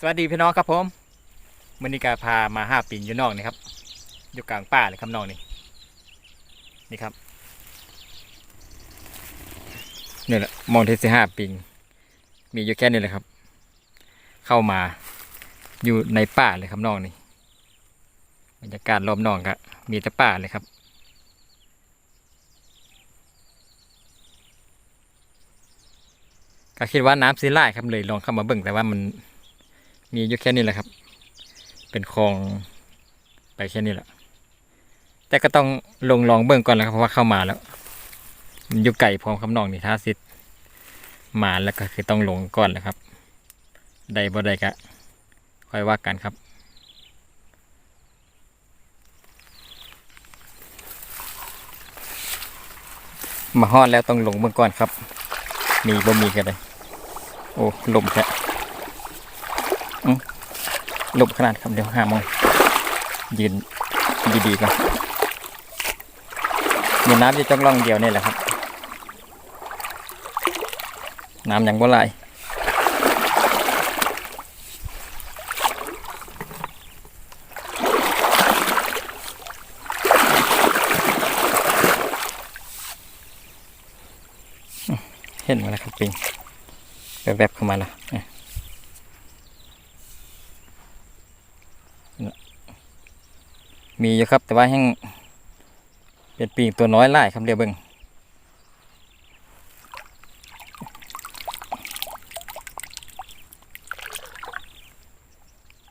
สวัสดีพี่น้องครับผมมือนี้กาพามาห้าปิงอยู่นอกนี่ครับอยู่กลางป่าเลยครับน้องนี่นี่ครับนี่แหละมองที่สิห้าปิงมีอยู่แค่นี้เลยครับ เข้ามาอยู่ในป่าเลยครับน้องนี่บรรยากาศรอบนอกก็มีแต่ป่าเลยครับก็คิดว่าน้ำซีไล่ครับเลยลองเข้ามาเบิ่งแต่ว่ามัน มีอยู่แค่นี้แหละครับ เป็นคลองไปแค่นี้แหละ แต่ก็ต้องลงลองเบิ่งก่อนแล้วครับเพราะว่าเข้ามาแล้วมันอยู่ไก่พร้อมคำนองนี่ท้าซิดมาแล้วก็คือต้องลงก่อนแหละครับใดบ่ใดก็ค่อยว่ากันครับมาฮอดแล้วต้องลงเบิ่งก่อนครับ มีบ่มีกันเลยโอ้ลมแค่ ลบขนาดครับเดี๋ยวห้าโมงยืนดีๆก่อนมีน้ำจะจ้องล่องเดียวนี่แหละครับ น้ำยังบ่ไหลเห็นมาแล้วครับปิงแวบๆเข้ามาแล้ว มีอยู่ครับ แต่ว่าแห้งเป็นปีกตัวน้อยไล่ครับเรียวเบิง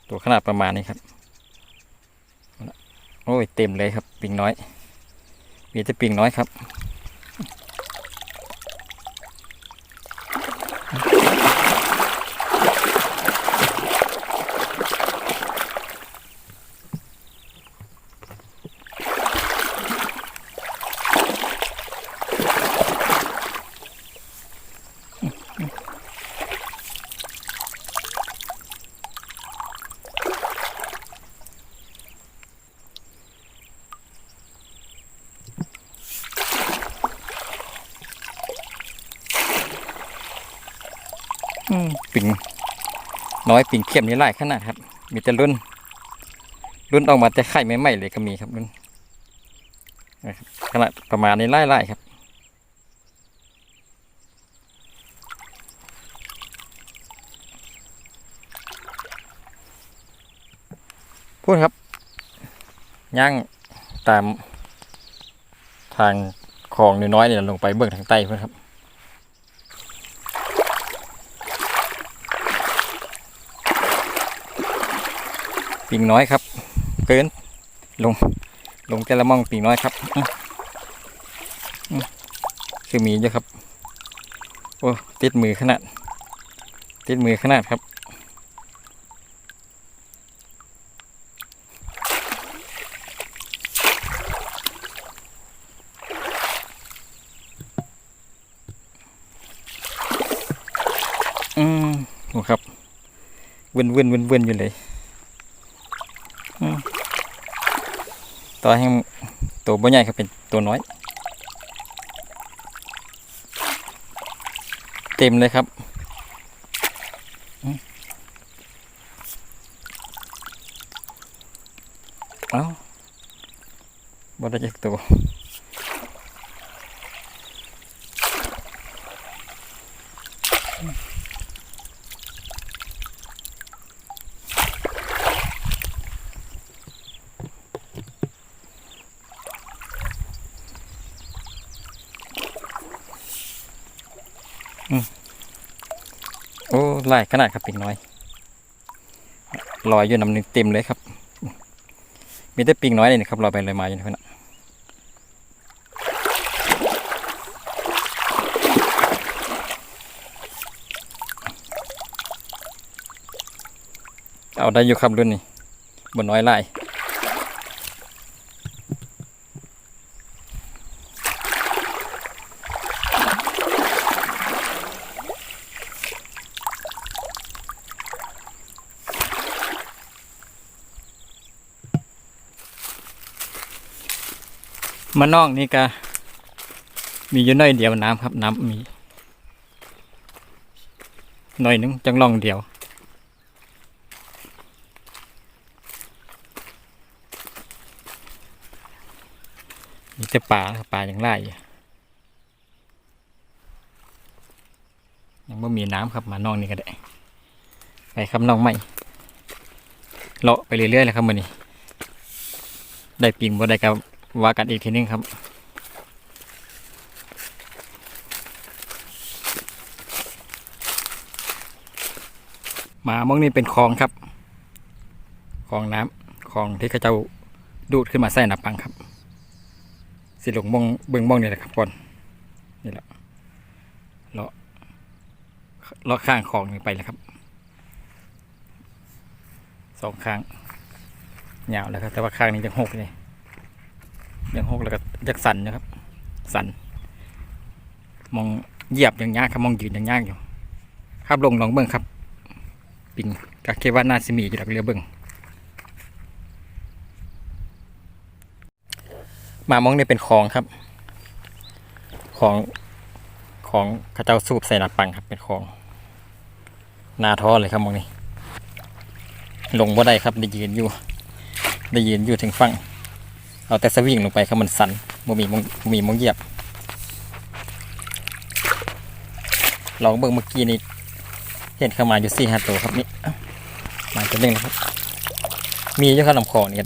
ตัวขนาดประมาณนี้ครับ โอ้ยเต็มเลยครับ ปิงน้อย มีแต่ปิงน้อยครับ ปิงน้อยปิงเข้มนี่ไล่ขนาดครับ มีแต่รุ่น รุ่นออกมาแต่ไข่ไม่ไหมเลยก็มีครับรุ่นขนาดประมาณนี้ไล่ไล่ครับพูดครับย่างตามทางคลองน้อยๆเนี่ยลงไปเบื้องทางใต้เพื่อนครับ ปิงน้อยครับ เกินลงลงแต่ละมองปิงน้อยครับคือมีเยอะครับ โอ้ติดมือขนาด ติดมือขนาดครับอืมโอ้ครับเวินเวินเวินเวินอยู่เลย ตัวให้ตัวบ่ใหญ่ครับเป็นตัวน้อย เต็มเลยครับเอ้าบ่ได้จักตัว โอ้หลายขนาดครับปิงน้อยลอยอยู่น้ำหนึ่งเต็มเลยครับ มีแต่ปิงน้อยเลยนะครับลอยไปเลยมาอยู่นะเอาได้อยู่ครับรุ่นนี้บนน้อยไล่ มานอกนี่ก็มีอยู่น้อยเดียวน้ำครับ น้ำมีหน่อยนึงจังลองเดียว มีแต่ป่าป่าอย่างไรยังไม่มีน้ำครับมานอกนี่ก็ได้ ไปครับน้องใหม่เลาะไปเรื่อยๆเลยครับมันนี่ได้ปิงบ่ได้กับ ว่ากันอีกทีนึงครับ มามองนี่เป็นคลองครับคลองน้ำคลองที่เขาเจ้าดูดขึ้นมาใส่หน้าปังครับ สิหลงมองเบิ่งมองนี่แหละครับก่อนนี่แหละเลาะเลาะข้างคลองนี่ไปเลยครับสองข้างยาวแล้วครับแต่ว่าข้างนี้ยังหกเลย ยังหกแล้วก็ยักสันนะครับ สันมองเหยียบอย่างยากครับมองยืนอย่างยากอยู่ครับลงลองเบิ่งครับ ปิงกะเคดว่าน่าสิมีอยู่ดอกเรือเบิ่งมามองนี่เป็นคลองครับคลองของข้าเจ้าสูบใส่หน้าปังครับเป็นคลองนาท้อเลยครับมองนี่ลงบ่ได้ครับได้ยืนอยู่ ได้ยืนอยู่ถึงฝั่ง เอาแต่สวิงลงไปครับมันสันบ่มีมองบ่มีมองเหยียบลองเบิ่งเมื่อกี้นี่เห็นเข้ามาอยู่สี่ห้าตัวครับนี่เอ้ามาตัวหนึงนะครับ มีอยู่ครับลำคอนี่ก็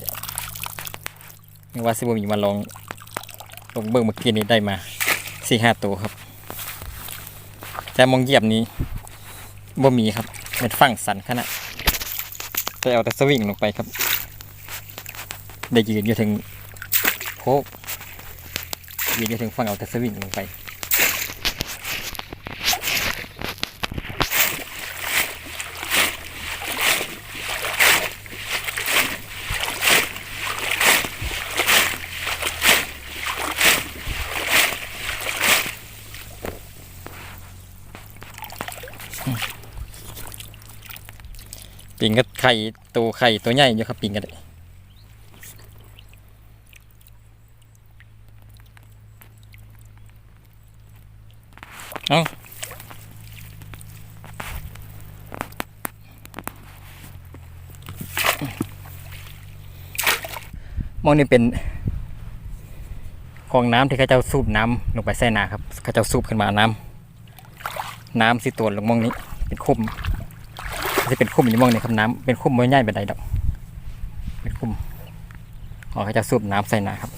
ยังว่าสิบมีมาลองลองเบิ่งเมื่อกี้นี้ได้มาสี่ห้าตัวครับ แต่มองเหยียบนี้บ่มีครับเป็นฝั่งสันขนาดแต่เอาแต่สวิงลงไปครับ ได้ยืนอยู่ถึง โคกยืนอยู่ถึงฝั่งเอาแต่สวิงลงไปปิงก็ไข่ตัวไข่ตัวใหญ่อยู่ครับปิงก็ได้ องนี่เป็นคลองน้ำที่เขาเจ้าสูบน้ำลงไปใส่นาครับเขาเจ้าสูบขึ้นมาเอาน้ำน้ำสิตัวลงมองนี้ เป็นคุ้มจะเป็นคุ้มอยู่มองนี่ครับน้ำเป็นคุ้มไม่ใหญ่แบบใดดอก เป็นคุ้มขอเขาจะสูบน้ำใส่นาครับ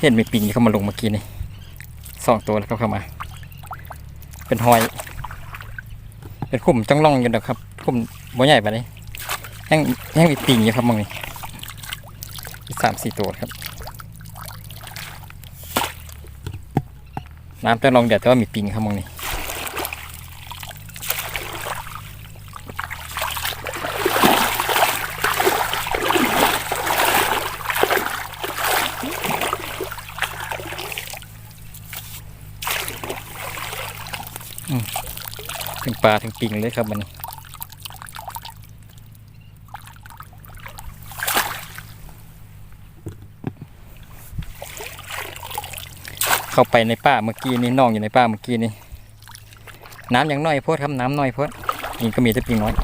เห็นมีปิงที่เข้ามาลงเมื่อกี้นี่สองตัวแล้วก็เข้ามา เป็นหอย เป็นคุ้มจังล่องอยู่ดอกครับ คุ้มไม่ใหญ่แบบนี้ยังยังมีปิงอยู่ครับมองนี่ สามสี่ตัวครับ น้ำจะลองเดือดแต่ว่ามีปิงครับมองนี่ถึงปลาถึงปิงเลยครับมันนี้ เข้าไปในป่าเมื่อกี้นี่น้องอยู่ในป่าเมื่อกี้นี่น้ำยังน้อยโพดครับน้ำน้อยโพดปิงก็มีแต่ปิงน้อย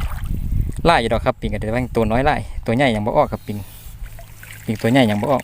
ไล่อยู่ดอกครับปิงก็แต่ว่าตัวน้อยไล่ตัวใหญ่ยังบ่ออกครับปิงปิงตัวใหญ่ยังบ่ออก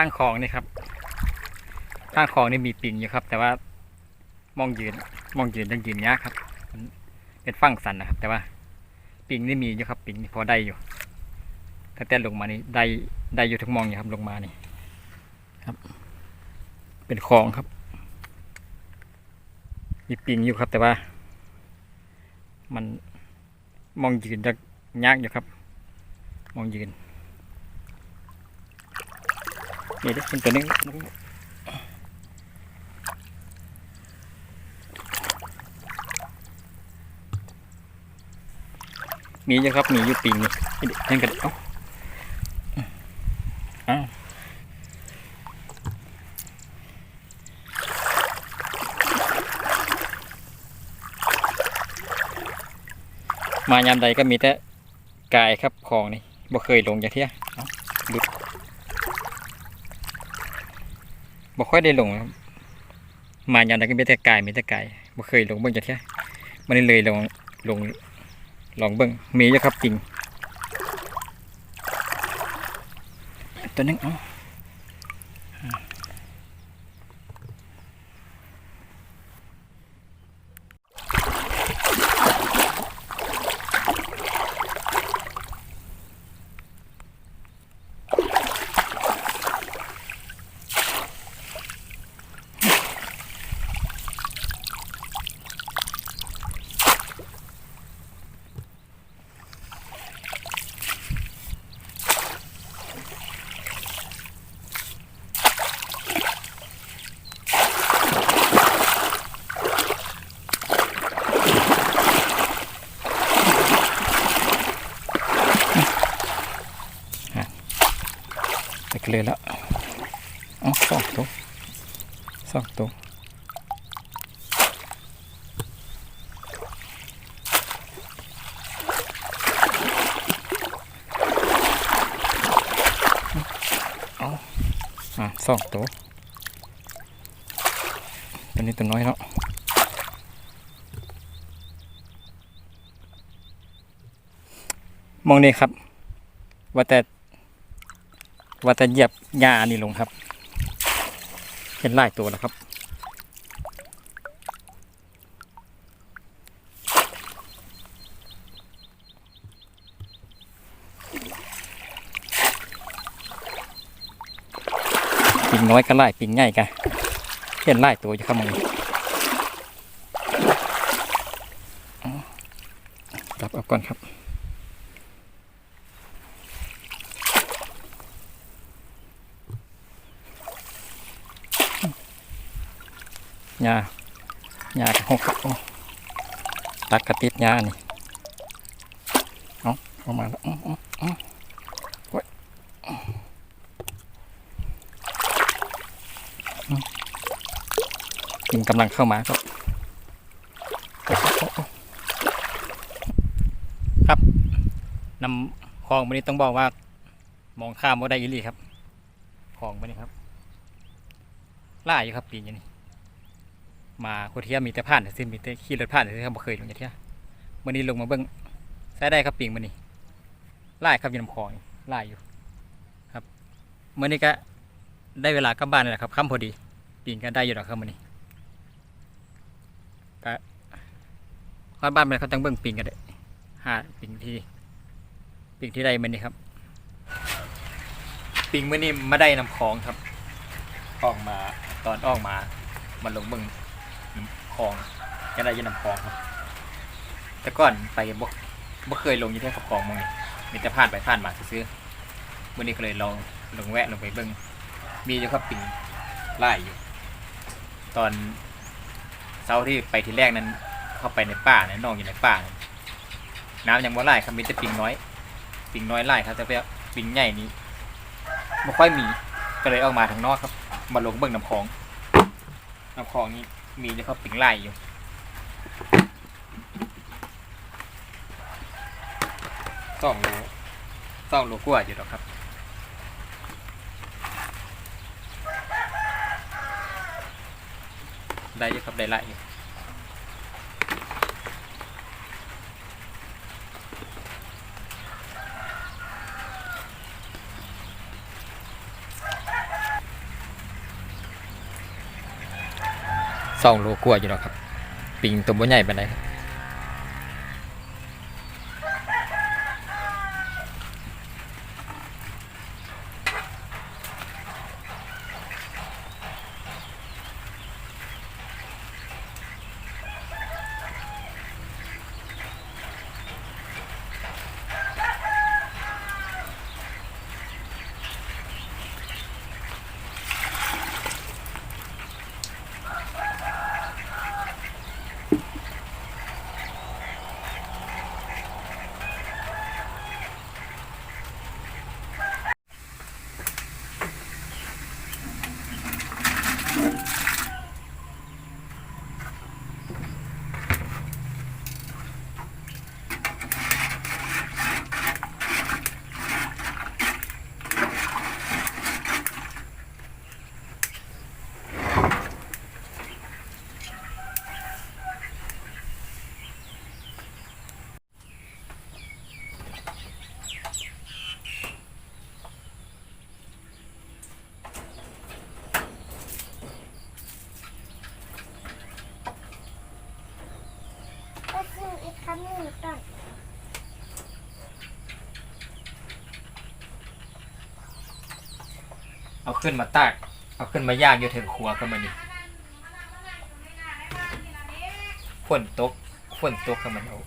างคลองนี่ครับข้างคลองนี่มีปิงอยู่ครับ แต่ว่ามองยืนมองยืนยังยืนยากครับ เป็นฟังสันนะครับ แต่ว่าปิงนี่มีอยู่ครับ ปิงนี่พอได้อยู่ถ้าแต่ลงมานี่ได้ได้อยู่ทุกมองอยู่ครับลงมานี่ครับ เป็นคลองครับ มีปิงอยู่ครับ แต่ว่า มันมองยืนจะยากอยู่ครับ มองยืน นี่ดิเป็นตัวนึงมีอยู่ครับ มีอยู่ปิงนี่นี่ดินั่นกันเอ้าอ้าามายามใดก็มีแต่กายครับของนี่บ่เคยลงจากเที่ยเอ้าหลุด บ่ค่อยได้ลงครับ มายามใดก็มีแต่กายมีแต่กายบ่เคยลงเบิ่งจะเที่ยมันเลยลงลงลองเบิ่งมีอยู่ครับจริงตัวนึงเอ้าไปกันเลยแล้วเอ้าสองตัวสองตัวเอา องตัวตัวนี้ตัวน้อยแล้วมองนี่ครับ ว่าแต่ว่าแต่เหยียบหญ้านี่ลงครับ เห็นหลายตัวแล้วครับ ปิงน้อยก็ไล่ปิงใหญ่กันเห็นหลายตัวอยู่ครับมึงจับเอาก่อนครับหญ้าหญ้ากระหกครับโอ้ตัดกระติดหญ้านี่เอาเอามาแล้วเอาเอาเอาโอ้ย อืมลิงกำลังเข้ามาครับ ครับนำคลองวันนี้ต้องบอกว่า มองข้ามว่าได้อีหลีครับคลองวันนี้ครับล่าอยู่ครับปีนี้นี่มาโคเทียมีแต่ผ่านแต่สิ้นมีแต่ขี่รถผ่านแต่สิ้นครับเคยลงเที่ยวันนี้ลงมาเบิ้งใช้ได้ครับปิงมันนี่ไล่ครับอยินำคลองนี่ไล่อยู่ ครับเมื่อนี้ก็ ได้เวลากลับบ้านแล้วนะครับค่ำพอดีปิงก็ได้อยู่แล้วครับมื่อนี้ก็คอยบ้านไปเขาต้องเบิ้งปิงกันเลยหาปิงที่ปิงที่ได้มันนี่ครับปิงมื่อนี้มาได้นำคลองครับออกมาตอนออกมา มันลงเบิ้งคลองก็ได้ยินนำคลองครับ แต่ก่อนไปบ่บ่เคยลงยี่ที่ขับคลองมองนี่มีแต่ผ่านไปผ่านมาซื้อๆวันนี้ก็เลยลองลงแวะลงไปเบิ่ง มีอยู่ครับปิงไล่อยู่ ตอนเช้าที่ไปทีแรกนั้น เข้าไปในป่าเนี่ยน้องอยู่ในป่าเนี่ยน้ำยังบ่ไล่ครับมีแต่ปิงน้อย ปิงน้อยไล่ครับแต่ว่าปิงใหญ่นี้ไม่ค่อยมีก็เลยออกมาทางนอกครับ มาลงเบิ่งน้ำคลองน้ำคลองนี้มีจะเขาปิงไล่อยู่สองโลสองโลกว่าอยู่หรอกครับ ได้ยู่ครับได้ลยสองโลกลัวอยู่แล้วครับ ปิงตัวบัวใหญ่ไปไหนครับ ขึ้นมาตากเอาขึ้นมาย่างอยู่ถึงครัวก็มานี่ฝนตกฝนตกก็มันเอา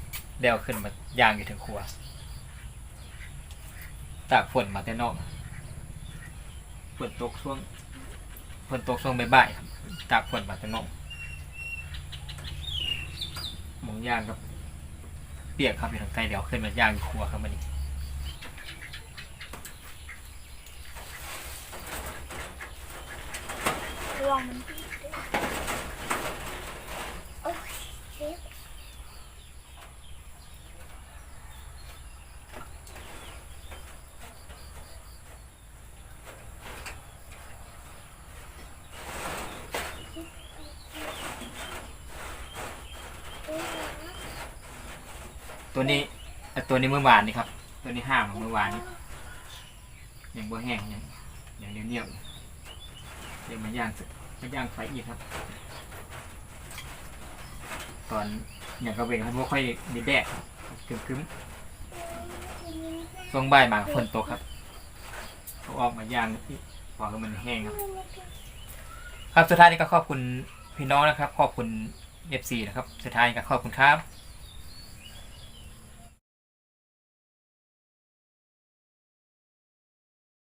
เดวขึ้นมาย่างอยู่ถึงครัวตากฝนมาแต่นอกฝนตกช่วงฝนตกช่วงบ่ายๆครับตากฝนมาแต่นอกหมองย่างกับเปียกครับอยู่ทางใต้เดี๋ยวขึ้นมาย่างอยู่ครัวครับมันนี่ ลองมันโอเจ็บตัวนี้เอ่ตัวนี้เมื่อวานนี่ครับ ตัวนี้ห้ามเมื่อวานนี้ยังบ่แห้งยังยังเนียวๆ เดี๋ยวมาย่างสักมาย่างไฟอีกครับ ตอนอย่างกระเวงครับไม่ค่อยมีแดดครึ้มๆช่วงบ่ายมาฝนตกครับเขาออกมาย่างที่พอให้มันแห้งครับ ครับสุดท้ายนี้ก็ขอบคุณพี่น้องนะครับ ขอบคุณ FC นะครับ สุดท้ายก็ขอบคุณครับ